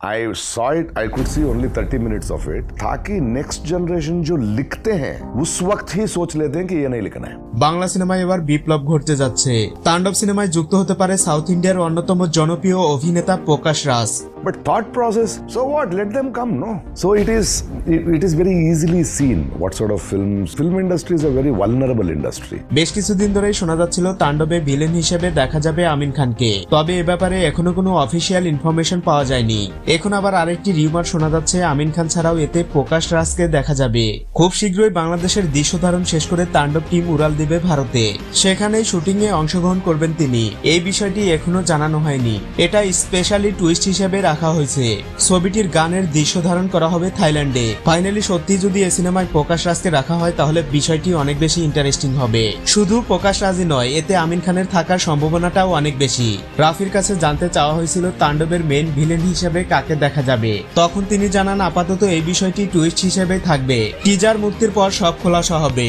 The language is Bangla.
I saw it I could see only 30 minutes of it ताकि नेक्स्ट जनरेशन जो लिखते हैं उस वक्त ही सोच लेते हैं कि ये नहीं लिखना है বাংলা সিনেমায় এবার বিপ্লব ঘটতে যাচ্ছে তাণ্ডব সিনেমায় যুক্ত হতে পারে সাউথ ইন্ডিয়ার অন্যতম জনপ্রিয় অভিনেতা প্রকাশ রাজ But thought process, so what? Let them come, no? So it is it, it is very easily seen what sort of films. Film industry is a very vulnerable industry. বেশ কিছুদিন ধরেই শোনা যাচ্ছিল তাণ্ডবে ভিলেন হিসেবে দেখা যাবে আমিন খানকে তবে এ ব্যাপারে এখনও কোনো অফিসিয়াল ইনফরমেশন পাওয়া যায়নি এখন আবার আরেকটি রিউমার শোনা যাচ্ছে আমিন খান ছাড়াও এতে প্রকাশ রাজকে দেখা যাবে খুব শীঘ্রই বাংলাদেশের দৃশ্য ধারণ শেষ করে তাণ্ডব টিম উড়াল দিবে ভারতে সেখানেই শুটিং এ অংশগ্রহণ করবেন তিনি এই বিষয়টি এখনও জানানো হয়নি এটা স্পেশালি টুইস্ট হিসেবে রাখা হয়েছে। ছবিটির গানের দৃশ্য ধারণ করা হবে থাইল্যান্ডে। ফাইনালি সত্যি যদি এ সিনেমায় প্রকাশ রাজকে রাখা হয়, তাহলে বিষয়টি অনেক বেশি ইন্টারেস্টিং হবে। শুধু প্রকাশ রাজই নয়, এতে আমিন খানের থাকার সম্ভাবনাটাও অনেক বেশি। রাফির কাছে জানতে চাওয়া হয়েছিল তাণ্ডবের মেন ভিলেন হিসেবে কাকে দেখা যাবে। তখন তিনি জানান, আপাতত এই বিষয়টি টুইস্ট হিসেবে থাকবে। টিজার মুক্তির পর সব খোলাসা হবে।